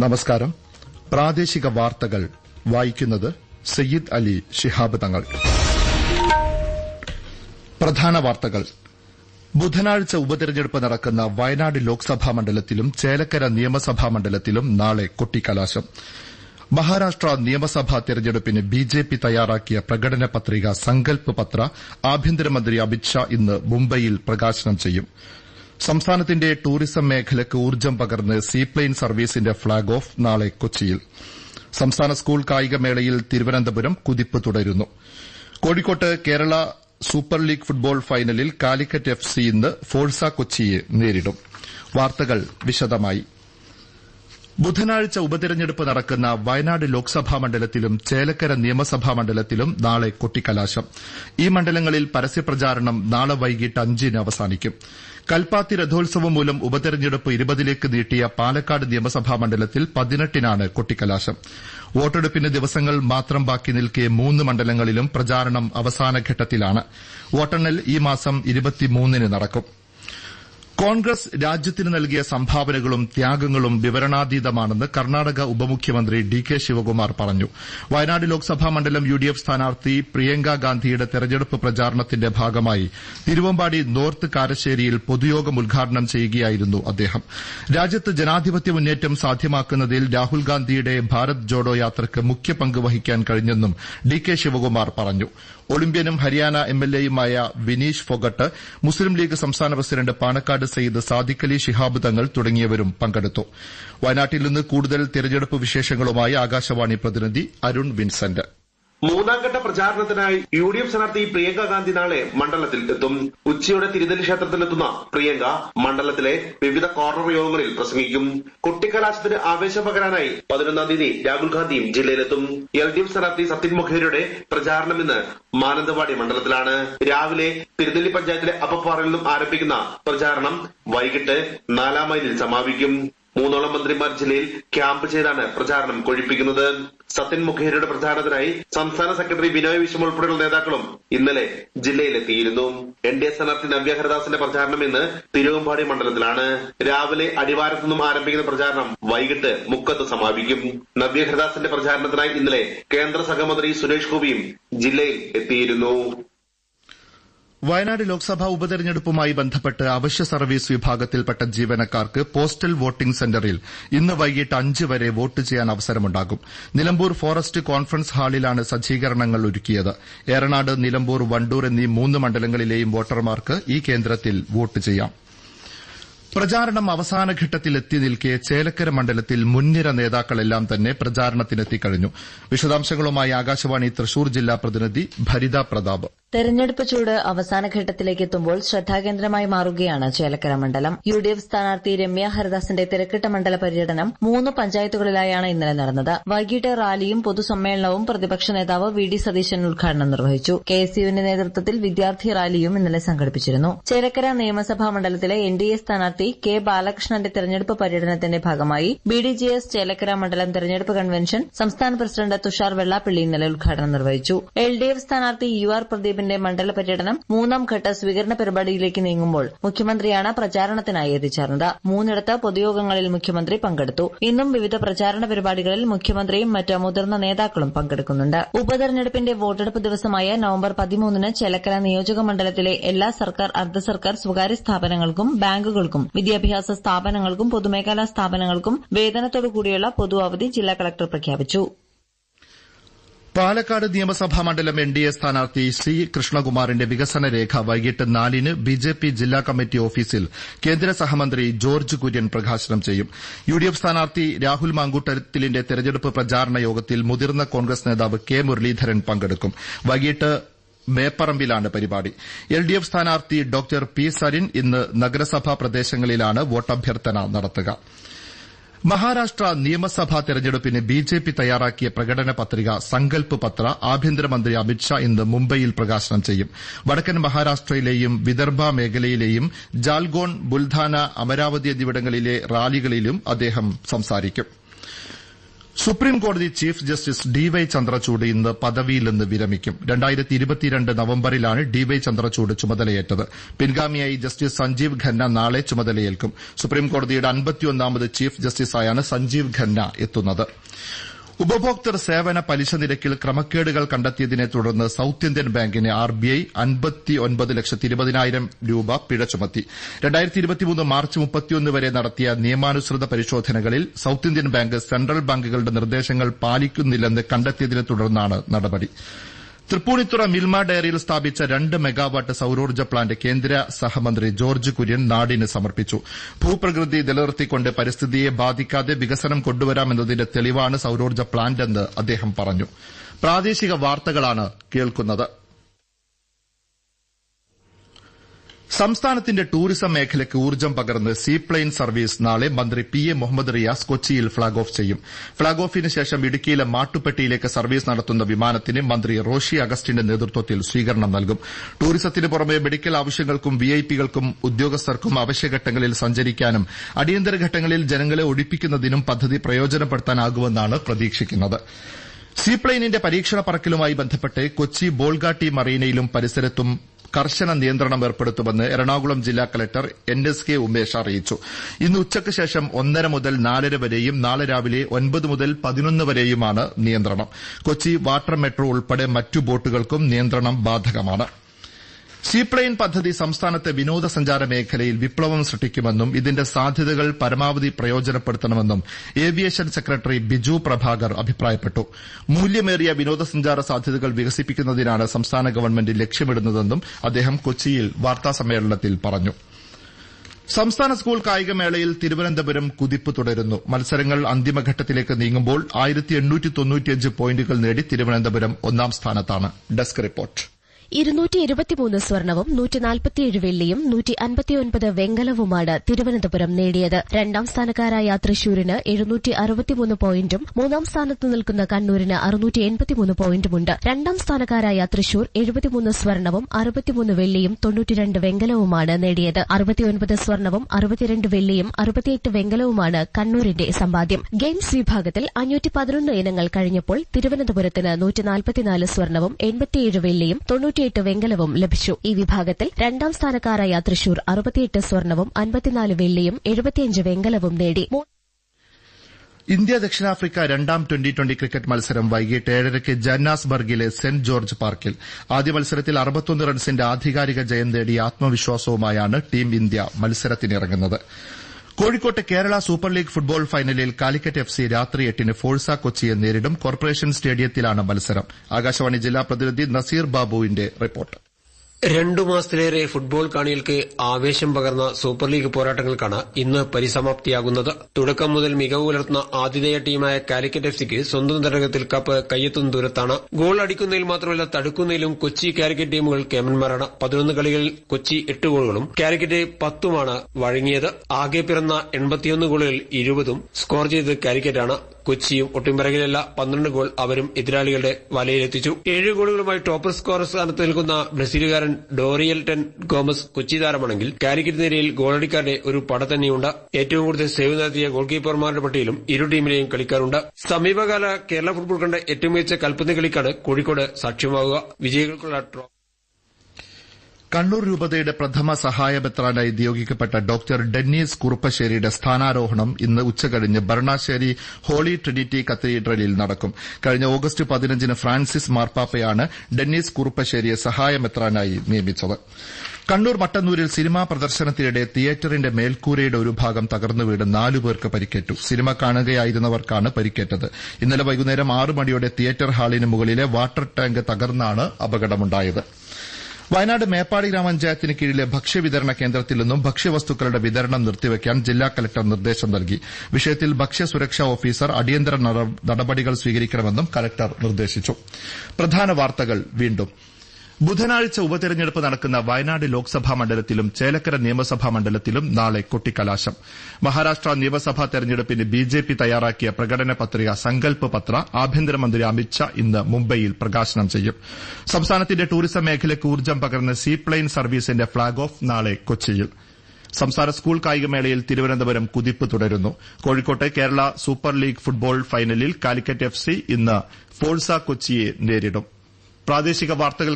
നമസ്കാരം. പ്രാദേശിക വാർത്തകൾ വായിക്കുന്നത് സയ്യിദ് അലി ഷിഹാബ് തങ്ങൾ. പ്രധാന വാർത്തകൾ. ബുധനാഴ്ച ഉപതെരഞ്ഞെടുപ്പ് നടക്കുന്ന വയനാട് ലോക്സഭാ മണ്ഡലത്തിലും ചേലക്കര നിയമസഭാ മണ്ഡലത്തിലും നാളെ കൊട്ടിക്കലാശം. മഹാരാഷ്ട്ര നിയമസഭാ തെരഞ്ഞെടുപ്പിന് ബിജെപി തയ്യാറാക്കിയ പ്രകടന പത്രിക സങ്കൽപ് പത്ര ആഭ്യന്തരമന്ത്രി അമിത്ഷാ ഇന്ന് മുംബൈയിൽ പ്രകാശനം ചെയ്യും. സംസ്ഥാനത്തിന്റെ ടൂറിസം മേഖലയ്ക്ക് ഊർജം പകർന്ന് സീപ്ലെയിൻ സർവീസിന്റെ ഫ്ളാഗ് ഓഫ് നാളെ കൊച്ചിയിൽ. സംസ്ഥാന സ്കൂൾ കായികമേളയിൽ തിരുവനന്തപുരം കുതിപ്പ് തുടരുന്നു. കോഴിക്കോട്ട് കേരള സൂപ്പർ ലീഗ് ഫുട്ബോൾ ഫൈനലിൽ കാലിക്കറ്റ് എഫ് സി ഇന്ന് ഫോഴ്സ കൊച്ചിയെ നേരിടും. വാർത്തകൾ വിശദമായി. ബുധനാഴ്ച ഉപതെരഞ്ഞെടുപ്പ് നടക്കുന്ന വയനാട് ലോക്സഭാ മണ്ഡലത്തിലും ചേലക്കര നിയമസഭാ മണ്ഡലത്തിലും നാളെ കൊട്ടിക്കലാശം. ഈ മണ്ഡലങ്ങളിൽ പരസ്യപ്രചാരണം നാളെ വൈകിട്ട് അഞ്ചിന് അവസാനിക്കും. കൽപ്പാത്തി രഥോത്സവം മൂലം ഉപതെരഞ്ഞെടുപ്പ് ഇരുപതിലേക്ക് നീട്ടിയ പാലക്കാട് നിയമസഭാ മണ്ഡലത്തിൽ പതിനെട്ടിനാണ് കൊട്ടിക്കലാശം. വോട്ടെടുപ്പിന് ദിവസങ്ങൾ മാത്രം ബാക്കി നിൽക്കെ മൂന്ന് മണ്ഡലങ്ങളിലും പ്രചാരണം അവസാനഘട്ടത്തിലാണ് വോട്ടെണ്ണൽ ഈ മാസം ഇരുപത്തിമൂന്നിന് നടക്കും. കോൺഗ്രസ് രാജ്യത്തിന് നൽകിയ സംഭാവനകളും ത്യാഗങ്ങളും വിവരണാതീതമാണെന്ന് കർണാടക ഉപമുഖ്യമന്ത്രി ഡി കെ ശിവകുമാർ പറഞ്ഞു. വയനാട് ലോക്സഭാ മണ്ഡലം യു ഡി എഫ് സ്ഥാനാർത്ഥി പ്രിയങ്ക ഗാന്ധിയുടെ തെരഞ്ഞെടുപ്പ് പ്രചാരണത്തിന്റെ ഭാഗമായി തിരുവമ്പാടി നോർത്ത് കാരശ്ശേരിയിൽ പൊതുയോഗം ഉദ്ഘാടനം ചെയ്യുകയായിരുന്നു അദ്ദേഹം. രാജ്യത്ത് ജനാധിപത്യ മുന്നേറ്റം സാധ്യമാക്കുന്നതിൽ രാഹുൽ ഗാന്ധിയുടെ ഭാരത് ജോഡോ യാത്രയ്ക്ക് മുഖ്യ പങ്ക് വഹിക്കാൻ കഴിഞ്ഞെന്നും ഡി കെ ശിവകുമാർ പറഞ്ഞു. ഒളിമ്പ്യനും ഹരിയാന എംഎൽഎയുമായ വിനീഷ് ഫൊഗട്ട് മുസ്ലിം ലീഗ് സംസ്ഥാന പ്രസിഡന്റ് പാണക്കാട് സയ്യിദ് സാദിഖ് അലി ശിഹാബ് തങ്ങൾ തുടങ്ങിയവരും പങ്കെടുത്തു. വയനാട്ടിൽ നിന്ന് കൂടുതൽ തെരഞ്ഞെടുപ്പ് വിശേഷങ്ങളുമായി ആകാശവാണി പ്രതിനിധി അരുൺ വിൻസെന്റ്. മൂന്നാംഘട്ട പ്രചാരണത്തിനായി യു ഡി എഫ് സ്ഥാനാർത്ഥി പ്രിയങ്ക ഗാന്ധി നാളെ മണ്ഡലത്തിൽ എത്തും. ഉച്ചയോടെ തിരുനെല്ലി ക്ഷേത്രത്തിലെത്തുന്ന പ്രിയങ്ക മണ്ഡലത്തിലെ വിവിധ കോർണർ യോഗങ്ങളിൽ പ്രസംഗിക്കും. കൊട്ടിക്കലാശത്തിന് ആവേശം പകരാനായി പതിനൊന്നാം തീയതി രാഹുൽ ഗാന്ധിയും ജില്ലയിലെത്തും. എൽ ഡി എഫ് സ്ഥാനാർത്ഥി സത്യൻ മുഖേരിയുടെ പ്രചാരണം ഇന്ന് മാനന്തവാടി മണ്ഡലത്തിലാണ്. രാവിലെ തിരുനെല്ലി പഞ്ചായത്തിലെ അപ്പപ്പാറയിൽ നിന്നും ആരംഭിക്കുന്ന പ്രചാരണം വൈകിട്ട് നാലാം മൈലിൽ സമാപിക്കും. മൂന്നോളം മന്ത്രിമാർ ജില്ലയിൽ ക്യാമ്പ് ചെയ്താണ് പ്രചാരണം കൊഴിപ്പിക്കുന്നത്. സത്യൻ മുഖേരിയുടെ പ്രചാരണത്തിനായി സംസ്ഥാന സെക്രട്ടറി ബിനോയ് വിശ്വം ഉൾപ്പെടെയുള്ള നേതാക്കളും ഇന്നലെ ജില്ലയിലെത്തിയിരുന്നു. എൻ ഡി എ സ്ഥാനാർത്ഥി നവ്യ പ്രചാരണം ഇന്ന് തിരുവമ്പാടി മണ്ഡലത്തിലാണ്. രാവിലെ അടിവാരത്തു നിന്നും ആരംഭിക്കുന്ന പ്രചാരണം വൈകിട്ട് മുക്കത്ത് സമാപിക്കും. നവ്യ ഹരിദാസിന്റെ പ്രചാരണത്തിനായി ഇന്നലെ കേന്ദ്ര സഹമന്ത്രി സുരേഷ് ഗോപിയും ജില്ലയിൽ എത്തിയിരുന്നു. വയനാട് ലോക്സഭാ ഉപതെരഞ്ഞെടുപ്പുമായി ബന്ധപ്പെട്ട് അവശ്യ സർവീസ് വിഭാഗത്തിൽപ്പെട്ട ജീവനക്കാർക്ക് പോസ്റ്റൽ വോട്ടിംഗ് സെന്ററിൽ ഇന്ന് വൈകിട്ട് അഞ്ച് വരെ വോട്ട് ചെയ്യാൻ അവസരമുണ്ടാകും. നിലമ്പൂർ ഫോറസ്റ്റ് കോൺഫറൻസ് ഹാളിലാണ് സജ്ജീകരണങ്ങൾ ഒരുക്കിയത്. ഏറനാട് നിലമ്പൂർ വണ്ടൂർ എന്നീ മൂന്ന് മണ്ഡലങ്ങളിലെയും വോട്ടർമാർക്ക് ഈ കേന്ദ്രത്തിൽ വോട്ട് ചെയ്യാം. പ്രചാരണം അവസാനഘട്ടത്തിൽ എത്തി നിൽക്കെ ചേലക്കര മണ്ഡലത്തിൽ മുൻനിര നേതാക്കളെല്ലാം തന്നെ പ്രചാരണത്തിനെത്തിക്കഴിഞ്ഞു വിശദാംശങ്ങളുമായി ആകാശവാണി തൃശൂർ ജില്ലാ പ്രതിനിധി ഭരിത പ്രതാപ്. തെരഞ്ഞെടുപ്പ് ചൂട് അവസാന ഘട്ടത്തിലേക്ക് എത്തുമ്പോൾ ശ്രദ്ധാകേന്ദ്രമായി മാറുകയാണ് ചേലക്കര മണ്ഡലം. യു ഡി എഫ് സ്ഥാനാർത്ഥി രമ്യ ഹരിദാസിന്റെ തിരക്കിട്ട മണ്ഡല പര്യടനം മൂന്ന് പഞ്ചായത്തുകളിലായാണ് ഇന്നലെ നടന്നത്. വൈകിട്ട് റാലിയും പൊതുസമ്മേളനവും പ്രതിപക്ഷ നേതാവ് വി ഡി സതീശൻ ഉദ്ഘാടനം നിർവഹിച്ചു. കെ എസ് യുവിന്റെ നേതൃത്വത്തിൽ വിദ്യാർത്ഥി റാലിയും ഇന്നലെ സംഘടിപ്പിച്ചിരുന്നു. ചേലക്കര നിയമസഭാ മണ്ഡലത്തിലെ എൻ ഡി എ സ്ഥാനാർത്ഥി കെ ബാലകൃഷ്ണന്റെ തെരഞ്ഞെടുപ്പ് പര്യടനത്തിന്റെ ഭാഗമായി B D J S Chelakkara മണ്ഡലം തെരഞ്ഞെടുപ്പ് കൺവെൻഷൻ സംസ്ഥാന പ്രസിഡന്റ് തുഷാർ വെള്ളാപ്പള്ളി ഇന്നലെ ഉദ്ഘാടനം നിർവഹിച്ചു. എൽ ഡി എഫ് സ്ഥാനാർത്ഥി യു ആർ പ്രദീപിന്റെ മണ്ഡല പര്യടനം മൂന്നാം ഘട്ട സ്വീകരണ പരിപാടിയിലേക്ക് നീങ്ങുമ്പോൾ മുഖ്യമന്ത്രിയാണ് പ്രചാരണത്തിനായി എത്തിച്ചേർന്നത്. മൂന്നിടത്ത് പൊതുയോഗങ്ങളിൽ മുഖ്യമന്ത്രി പങ്കെടുത്തു. ഇന്നും വിവിധ പ്രചാരണ പരിപാടികളിൽ മുഖ്യമന്ത്രിയും മറ്റ് മുതിർന്ന നേതാക്കളും പങ്കെടുക്കുന്നുണ്ട്. ഉപതെരഞ്ഞെടുപ്പിന്റെ വോട്ടെടുപ്പ് ദിവസമായ നവംബർ പതിമൂന്നിന് ചെലക്കര നിയോജക മണ്ഡലത്തിലെ എല്ലാ സർക്കാർ അർദ്ധ സർക്കാർ സ്വകാര്യ സ്ഥാപനങ്ങൾക്കും ബാങ്കുകൾക്കും വിദ്യാഭ്യാസ സ്ഥാപനങ്ങൾക്കും പൊതുമേഖലാ സ്ഥാപനങ്ങൾക്കും വേതനത്തോടുകൂടിയുള്ള പൊതു അവധി ജില്ലാ കളക്ടർ പ്രഖ്യാപിച്ചു. പാലക്കാട് നിയമസഭാ മണ്ഡലം എൻ ഡി എ സ്ഥാനാർത്ഥി സി കൃഷ്ണകുമാറിന്റെ വികസന രേഖ വൈകിട്ട് നാലിന് ബി ജെ പി ജില്ലാ കമ്മിറ്റി ഓഫീസിൽ കേന്ദ്ര സഹമന്ത്രി ജോർജ് കുര്യൻ പ്രകാശനം ചെയ്യും. യു ഡി എഫ് സ്ഥാനാർത്ഥി രാഹുൽ മാങ്കൂട്ടത്തിലിന്റെ തെരഞ്ഞെടുപ്പ് പ്രചാരണ യോഗത്തിൽ മുതിർന്ന കോൺഗ്രസ് നേതാവ് കെ മുരളീധരൻ പങ്കെടുക്കും. വൈകിട്ട് മേപ്പറമ്പിലാണ് പരിപാടി. എൽ ഡി എഫ് സ്ഥാനാർത്ഥി ഡോക്ടർ പി സരിൻ ഇന്ന് നഗരസഭാ പ്രദേശങ്ങളിലാണ് വോട്ടഭ്യർത്ഥന നടത്തുക. മഹാരാഷ്ട്ര നിയമസഭാ തെരഞ്ഞെടുപ്പിന് ബിജെപി തയ്യാറാക്കിയ പ്രകടന പത്രിക സങ്കൽപ് പത്ര ആഭ്യന്തരമന്ത്രി അമിത്ഷാ ഇന്ന് മുംബൈയിൽ പ്രകാശനം ചെയ്യും. വടക്കൻ മഹാരാഷ്ട്രയിലെയും വിദർഭ മേഖലയിലെയും ജാൽഗോൺ ബുൽധാന അമരാവതി എന്നിവിടങ്ങളിലെ റാലികളിലും അദ്ദേഹം സംസാരിക്കും. സുപ്രീം കോടതി chief justice D Y Chandrachud ഇന്ന് പദവിയിൽ നിന്ന് വിരമിക്കും. രണ്ടായിരത്തി ഇരുപത്തിരണ്ട് നവംബറിലാണ് ഡി വൈ ചന്ദ്രചൂഡ് ചുമതലയേറ്റത്. പിൻഗാമിയായി ജസ്റ്റിസ് സഞ്ജീവ് ഖന്ന നാളെ ചുമതലയേൽക്കും. സുപ്രീംകോടതിയുടെ അൻപത്തിയൊന്നാമത് ചീഫ് ജസ്റ്റിസായാണ് സഞ്ജീവ് ഖന്ന എത്തുന്നത്. ഉപഭോക്തൃ സേവന പലിശ നിരക്കിൽ ക്രമക്കേടുകൾ കണ്ടെത്തിയതിനെ തുടർന്ന് സൌത്ത് ഇന്ത്യൻ ബാങ്കിന് ആർബിഐ അൻപത്തിയൊൻപത് ലക്ഷത്തി ഇരുപതിനായിരം രൂപ പിഴ ചുമത്തി. മാർച്ച് മുപ്പത്തിയൊന്ന് വരെ നടത്തിയ നിയമാനുസൃത പരിശോധനകളിൽ സൌത്ത് ഇന്ത്യൻ ബാങ്ക് സെൻട്രൽ ബാങ്കുകളുടെ നിർദ്ദേശങ്ങൾ പാലിക്കുന്നില്ലെന്ന് കണ്ടെത്തിയതിനെ തുടർന്നാണ് നടപടി. തൃപ്പൂണിത്തുറ മിൽമ ഡയറിയിൽ സ്ഥാപിച്ച രണ്ട് മെഗാവാട്ട് സൌരോർജ പ്ലാന്റ് കേന്ദ്ര സഹമന്ത്രി ജോർജ് കുര്യൻ നാടിന് സമർപ്പിച്ചു. ഭൂപ്രകൃതി നിലനിർത്തിക്കൊണ്ട് പരിസ്ഥിതിയെ ബാധിക്കാതെ വികസനം കൊണ്ടുവരാമെന്നതിന്റെ തെളിവാണ് സൌരോർജ പ്ലാന്റെന്ന് അദ്ദേഹം പറഞ്ഞു. സംസ്ഥാനത്തിന്റെ ടൂറിസം മേഖലയ്ക്ക് ഊർജം പകർന്ന് സീപ്ലെയിൻ സർവീസ് നാളെ മന്ത്രി പി എ മുഹമ്മദ് റിയാസ് കൊച്ചിയിൽ ഫ്ളാഗ് ഓഫ് ചെയ്യും. ഫ്ളാഗ് ഓഫിന് ശേഷം ഇടുക്കിയിലെ മാട്ടുപ്പെട്ടിയിലേക്ക് സർവീസ് നടത്തുന്ന വിമാനത്തിന് മന്ത്രി റോഷി അഗസ്റ്റിന്റെ നേതൃത്വത്തിൽ സ്വീകരണം നൽകും. ടൂറിസത്തിന് പുറമെ മെഡിക്കൽ ആവശ്യങ്ങൾക്കും വിഐപികൾക്കും ഉദ്യോഗസ്ഥർക്കും അവശ്യഘട്ടങ്ങളിൽ സഞ്ചരിക്കാനും അടിയന്തര ഘട്ടങ്ങളിൽ ജനങ്ങളെ ഒഴിപ്പിക്കുന്നതിനും പദ്ധതി പ്രയോജനപ്പെടുത്താനാകുമെന്നാണ് പ്രതീക്ഷിക്കുന്നത്. സീപ്ലെയിനിന്റെ പരീക്ഷണ പറക്കലുമായി ബന്ധപ്പെട്ട് കൊച്ചി ബോൾഗാട്ടി മറീനയിലും പരിസരത്തും കർശന നിയന്ത്രണം ഏർപ്പെടുത്തുമെന്ന് എറണാകുളം ജില്ലാ collector N S K Umesh അറിയിച്ചു. ഇന്ന് ഉച്ചയ്ക്ക് ശേഷം ഒന്നര മുതൽ നാലര വരെയും നാളെ രാവിലെ ഒൻപത് മുതൽ പതിനൊന്ന് വരെയുമാണ് നിയന്ത്രണം. കൊച്ചി വാട്ടർ മെട്രോ ഉൾപ്പെടെ മറ്റു ബോട്ടുകൾക്കും നിയന്ത്രണം ബാധകമാണ്. സീപ്ലെയിൻ പദ്ധതി സംസ്ഥാനത്തെ വിനോദസഞ്ചാര മേഖലയിൽ വിപ്ലവം സൃഷ്ടിക്കുമെന്നും ഇതിന്റെ സാധ്യതകൾ പരമാവധി പ്രയോജനപ്പെടുത്തണമെന്നും ഏവിയേഷൻ സെക്രട്ടറി ബിജു പ്രഭാകർ അഭിപ്രായപ്പെട്ടു. മൂല്യമേറിയ വിനോദസഞ്ചാര സാധ്യതകൾ വികസിപ്പിക്കുന്നതിനാണ് സംസ്ഥാന ഗവൺമെന്റ് ലക്ഷ്യമിടുന്നതെന്നും അദ്ദേഹം കൊച്ചിയിൽ വാർത്താസമ്മേളനത്തിൽ പറഞ്ഞു. സംസ്ഥാന സ്കൂൾ കായികമേളയിൽ തിരുവനന്തപുരം കുതിപ്പ് തുടരുന്നു. മത്സരങ്ങൾ അന്തിമഘട്ടത്തിലേക്ക് നീങ്ങുമ്പോൾ ആയിരത്തി പോയിന്റുകൾ നേടി തിരുവനന്തപുരം ഒന്നാം സ്ഥാനത്താണ്. Desk report. ഇരുന്നൂറ്റി ഇരുപത്തിമൂന്ന് സ്വർണവും നൂറ്റി നാൽപ്പത്തിയേഴ് വെള്ളിയും നൂറ്റി അൻപത്തിയൊൻപത് വെങ്കലവുമാണ് തിരുവനന്തപുരം നേടിയത്. രണ്ടാം സ്ഥാനക്കാരായ തൃശൂരിന് എഴുന്നൂറ്റി അറുപത്തിമൂന്ന് പോയിന്റും മൂന്നാം സ്ഥാനത്ത് നിൽക്കുന്ന കണ്ണൂരിന് അറുന്നൂറ്റി എൺപത്തിമൂന്ന് പോയിന്റുമുണ്ട്. രണ്ടാം സ്ഥാനക്കാരായ തൃശൂർ എഴുപത്തിമൂന്ന് സ്വർണവും അറുപത്തിമൂന്ന് വെള്ളിയും തൊണ്ണൂറ്റിരണ്ട് വെങ്കലവുമാണ് നേടിയത്. അറുപത്തിയൊൻപത് സ്വർണവും അറുപത്തിരണ്ട് വെള്ളിയും അറുപത്തിയെട്ട് വെങ്കലവുമാണ് കണ്ണൂരിന്റെ സമ്പാദ്യം. ഗെയിംസ് വിഭാഗത്തിൽ അഞ്ഞൂറ്റി പതിനൊന്ന് ഇനങ്ങൾ കഴിഞ്ഞപ്പോൾ തിരുവനന്തപുരത്തിന് നൂറ്റി നാൽപ്പത്തിനാല് സ്വർണവും എൺപത്തിയേഴ് വെള്ളിയും തൊണ്ണൂറ്റിയെട്ട് വെങ്കലവും ലഭിച്ചു. ഈ വിഭാഗത്തിൽ രണ്ടാം സ്ഥാനക്കാരായ തൃശൂർ അറുപത്തിയെട്ട് സ്വർണവും അൻപത്തിനാല് വെള്ളിയും എഴുപത്തിയഞ്ച് വെങ്കലവും നേടി. ഇന്ത്യ ദക്ഷിണാഫ്രിക്ക രണ്ടാം ട്വന്റി ട്വന്റി ക്രിക്കറ്റ് മത്സരം വൈകിട്ട് ഏഴരയ്ക്ക് ജന്നാസ്ബർഗിലെ സെന്റ് ജോർജ് പാർക്കിൽ. ആദ്യ മത്സരത്തിൽ അറുപത്തൊന്ന് റൺസിന്റെ ആധികാരിക ജയം നേടിയ ആത്മവിശ്വാസവുമായാണ് ടീം ഇന്ത്യ മത്സരത്തിനിറങ്ങുന്നത്. കോഴിക്കോട്ട് കേരള സൂപ്പർ ലീഗ് ഫുട്ബോൾ ഫൈനലിൽ കാലിക്കറ്റ് എഫ് സി രാത്രി എട്ടിന് ഫോഴ്സ കൊച്ചിയെ നേരിടും. കോർപ്പറേഷൻ സ്റ്റേഡിയത്തിലാണ് മത്സരം. ആകാശവാണി ജില്ലാ പ്രതിനിധി നസീർ ബാബുവിന്റെ റിപ്പോർട്ട്. രണ്ടു മാസത്തിലേറെ ഫുട്ബോൾ കാണികൾക്ക് ആവേശം പകർന്ന സൂപ്പർ ലീഗ് പോരാട്ടങ്ങൾക്കാണ് ഇന്ന് പരിസമാപ്തിയാകുന്നത്. തുടക്കം മുതൽ മികവ് പുലർത്തുന്ന ആതിഥേയ ടീമായ കാലിക്കറ്റ് എഫ് സിക്ക് സ്വന്തം തടകത്തിൽ കപ്പ് കയ്യെത്തുന്ന ദൂരത്താണ്. ഗോൾ അടിക്കുന്നതിൽ മാത്രമല്ല തടുക്കുന്നതിലും കൊച്ചി കാലിക്കറ്റ് ടീമുകൾ കേമന്മാരാണ് പതിനൊന്ന് കളികളിൽ കൊച്ചി എട്ട് ഗോളുകളും കാലിക്കറ്റ് പത്തുമാണ് വഴങ്ങിയത്. ആകെ പിറന്ന എൺപത്തിയൊന്ന് ഗോളുകളിൽ ഇരുപതും സ്കോർ ചെയ്തത് കാലിക്കറ്റാണ്. കൊച്ചിയും ഒട്ടും പന്ത്രണ്ട് ഗോൾ അവരും എതിരാളികളുടെ വലയിലെത്തിച്ചു. ഏഴ് ഗോളുകളുമായി ടോപ്പർ സ്കോർ സ്ഥാനത്ത് നിൽക്കുന്ന ബ്രസീലുകാരൻ ഡോറിയൽ ടെൻ ഗോമസ് കൊച്ചി താരമാണെങ്കിൽ കാലിക്കറ്റ് നിരയിൽ ഗോളടിക്കാരുടെ ഒരു പട തന്നെയുണ്ട്. ഏറ്റവും കൂടുതൽ സേവ് നടത്തിയ ഗോൾ കീപ്പർമാരുടെ പട്ടികയിലും ഇരു ടീമിലെയും കളിക്കാരുണ്ട് സമീപകാല കേരള ഫുട്ബോൾ കണ്ട ഏറ്റവും മികച്ച കൽപ്പന്ത് കളിക്കാണ് കോഴിക്കോട് സാക്ഷ്യമാവുക. വിജയികൾക്കുള്ള ട്രോ കണ്ണൂർ രൂപതയുടെ പ്രഥമ സഹായ ബത്രാനായി നിയോഗിക്കപ്പെട്ട ഡോക്ടർ ഡെന്നീസ് കുറുപ്പശ്ശേരിയുടെ സ്ഥാനാരോഹണം ഇന്ന് ഉച്ചകഴിഞ്ഞ് ബർണാശ്ശേരി ഹോളി ട്രിനിറ്റി കത്തീഡ്രലിൽ നടക്കും. കഴിഞ്ഞ ഓഗസ്റ്റ് പതിനഞ്ചിന് ഫ്രാൻസിസ് മാർപ്പാപ്പയാണ് ഡെന്നീസ് കുറുപ്പശ്ശേരിയെ സഹായ സഹായമെത്രാനായി നിയമിച്ചത്. കണ്ണൂർ മട്ടന്നൂരിൽ സിനിമാ പ്രദർശനത്തിനിടെ തിയേറ്ററിന്റെ മേൽക്കൂരയുടെ ഒരു ഭാഗം തകർന്നു വീണ് നാലുപേർക്ക് പരിക്കേറ്റു. സിനിമ കാണുകയായിരുന്നവർക്കാണ് പരിക്കേറ്റത്. ഇന്നലെ വൈകുന്നേരം ആറ് മണിയോടെ തിയേറ്റർ ഹാളിന് മുകളിലെ വാട്ടർ ടാങ്ക് തകർന്നാണ് അപകടമുണ്ടായത്. വയനാട് മേപ്പാടി ഗ്രാമപഞ്ചായത്തിന് കീഴിലെ ഭക്ഷ്യവിതരണ കേന്ദ്രത്തിൽ നിന്നും ഭക്ഷ്യവസ്തുക്കളുടെ വിതരണം നിർത്തിവെക്കാൻ ജില്ലാ കലക്ടർ നിർദ്ദേശം നൽകി. വിഷയത്തിൽ ഭക്ഷ്യസുരക്ഷാ ഓഫീസർ അടിയന്തര നടപടികൾ സ്വീകരിക്കണമെന്നും കലക്ടർ നിർദ്ദേശിച്ചു. ബുധനാഴ്ച ഉപതെരഞ്ഞെടുപ്പ് നടക്കുന്ന വയനാട് ലോക്സഭാ മണ്ഡലത്തിലും ചേലക്കര നിയമസഭാ മണ്ഡലത്തിലും നാളെ കൊട്ടിക്കലാശം. മഹാരാഷ്ട്ര നിയമസഭാ തെരഞ്ഞെടുപ്പിന് ബിജെപി തയ്യാറാക്കിയ പ്രകടന പത്രിക സങ്കല്പ് പത്ര ആഭ്യന്തരമന്ത്രി അമിത്ഷാ ഇന്ന് മുംബൈയിൽ പ്രകാശനം ചെയ്യും. സംസ്ഥാനത്തിന്റെ ടൂറിസം മേഖലയ്ക്ക് ഊർജം പകർന്ന് സീപ്ലെയിൻ സർവീസിന്റെ ഫ്ളാഗ് ഓഫ് നാളെ കൊച്ചിയിൽ. സംസ്ഥാന സ്കൂൾ കായികമേളയിൽ തിരുവനന്തപുരം കുതിപ്പ് തുടരുന്നു. കോഴിക്കോട്ടെ കേരള സൂപ്പർ ലീഗ് ഫുട്ബോൾ ഫൈനലിൽ കാലിക്കറ്റ് എഫ് സി ഇന്ന് ഫോഴ്സ കൊച്ചിയെ നേരിടും. പ്രാദേശിക വാർത്തകൾ